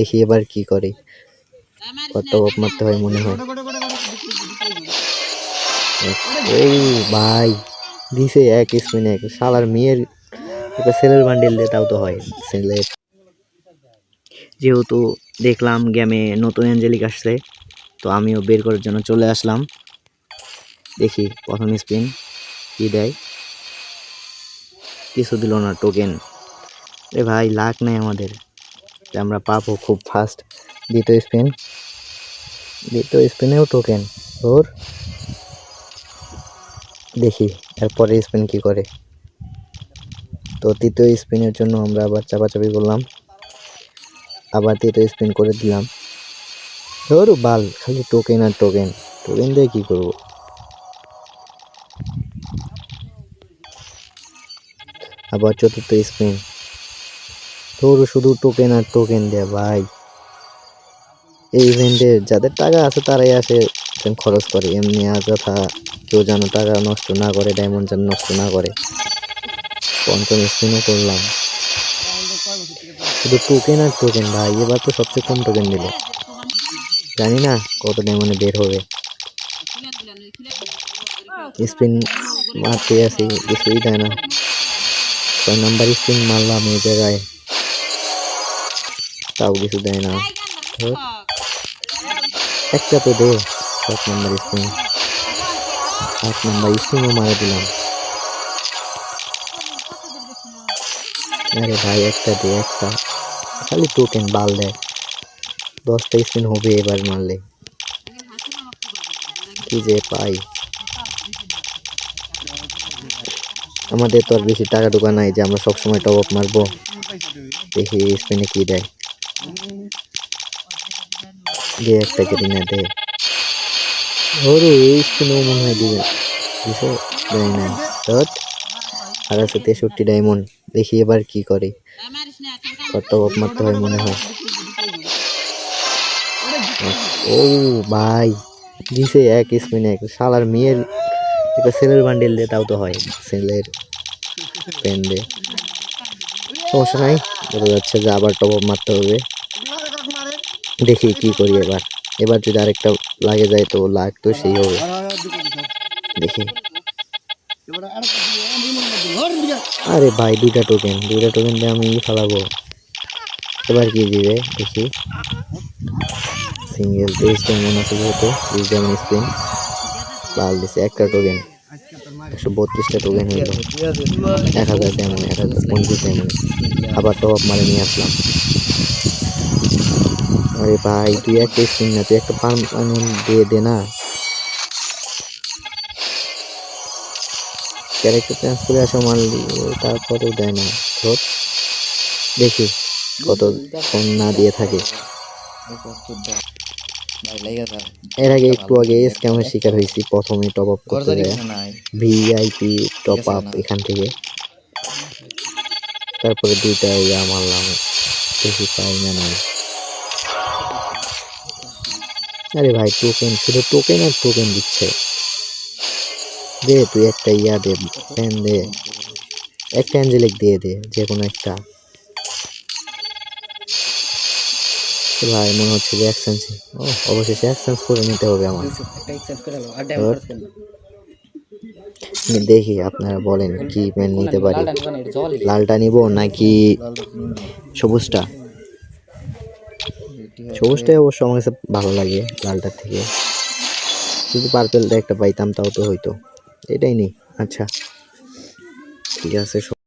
দেখি এবার কি করে। কত মারতে হয় মনে হয়। এই ভাই, দিছে এক স্পিনে এক শালার মেয়ের একটা সেলের বান্ডেল দিয়ে তাও তো হয়। সেলের যেহেতু দেখলাম গেমে নতুন অ্যাঞ্জেলিক আসছে, তো আমিও বের করার জন্য চলে আসলাম। দেখি প্রথম স্পিন কি দেয়। কিছু দিল না টোকেন এ ভাই লাখ নেই আমাদের। যে আমরা পাবো খুব ফাস্ট দ্বিতীয় স্পিন দ্বিতীয় স্পিনেও টোকেন ওর দেখি, এরপরে স্পিন কি করে? তো তৃতীয় স্পিনের জন্য আমরা আবার চাপাচাপি করলাম। আবার তৃতীয় স্পিন করে দিলাম। ধর, বাল, খালি টোকেন আর টোকেন টোকেন দিয়ে কী করব? আবার চতুর্থ স্পিন তোর শুধু টোকেন আর টোকেন দেয় ভাই। এই ইভেন্টে যাদের টাকা আছে তারাই আসে খরচ করে। এমনি যথা কেউ যেন টাকা নষ্ট না করে ডায়মন্ড যেন নষ্ট না করে। পঞ্চম স্পিনও করলাম। শুধু টোকেন আর টোকেন ভাই, এবার তো সবচেয়ে কম টোকেন দিল। জানি না কত ডায়মন্ডে বের হবে। স্পিন মারতে আসি, কিছুই দেয় না। ছয় নাম্বার স্পিন মারলাম এই জায়গায়। তাও কিছু দেয় না। একটা তো দে সাত নাম্বার স্পিন আট নাম্বার স্পিনও মারা দিলাম। আরে ভাই, একটা দে, একটা। খালি টোকেন বাল দেয়। দশটা স্পিন হবে এবার মারলে। কি যে পাই। আমাদের তো আর বেশি টাকা টোকা নাই যে আমরা সবসময় টপ আপ মারবো। দেখি স্পিনে কি দেয়। দে একটা কেটে না দে। ওরে, এই মনে হয় দিবে। দিছে? দেয় না। আর আছে তেষট্টি ডায়মন্ড দেখি এবার কি করে। কত অফ মারতে হয় মনে হয়। ও ভাই, দিছে এক স্পিনে এক। শালার মেয়ের একটা সেলের বান্ডেল দিয়ে তাও তো হয়। সেলের পেন সমস্যা নাই, বোঝা যাচ্ছে যে আবার টপ মারতে হবে। দেখি কি করি এবার। এবার যদি আরেকটা লাগে যায় তো লাগ তো সেই হবে। দেখি। আরে ভাই, দুইটা টোকেন দুইটা টোকেন দিয়ে আমি ফেলাবো। এবার কি দিবে? দেখি। সিঙ্গেল তেইশ ডায়মন্ড আছে যেহেতু তেইশ ডায়মন্ড স্পিন লাল দিছে, একটা টোকেন একশো বত্রিশটা টোকেন হইল। এক হাজার ডায়মন্ড এক হাজার পঞ্চাশ ডায়মন্ড আবার টপ মারে নিয়ে আসলাম। আরে ভাই তুই একটা স্পিন না তুই একটা পারমানেন্ট দিয়ে দে না। ক্যারেক্টার চেঞ্জ করে আসা মারলি তারপরেও দেয় না ধর। দেখি কত ফোন না দিয়ে থাকে। এর আগে একটু আগে স্ক্যামের শিকার হয়েছি প্রথমে টপ আপ করতে যায়। ভিআইপি টপ আপ এখান থেকে। তারপরে দুইটা ইয়া মারলাম বেশি পাই না নাই। আরে ভাই টোকেন শুধু টোকেন আর টোকেন দিচ্ছে। দে তুই একটা ইয়া দে পেন দে। একটা অ্যাঞ্জেলিক দিয়ে দে যে কোনো একটা। ভাই মনে হচ্ছে যে এক্সচেঞ্জ ও অবশেষে এক্সচেঞ্জ করে নিতে হবে আমার। দেখি আপনারা বলেন কি পেন নিতে পারি। লালটা নিব নাকি সবুজটা? সবুজটাই অবশ্য আমার কাছে ভালো লাগে, লালটার থেকে। যদি পার্পেলটা একটা পাইতাম তাও তো হইতো। এটাই নেই আচ্ছা। ঠিক আছে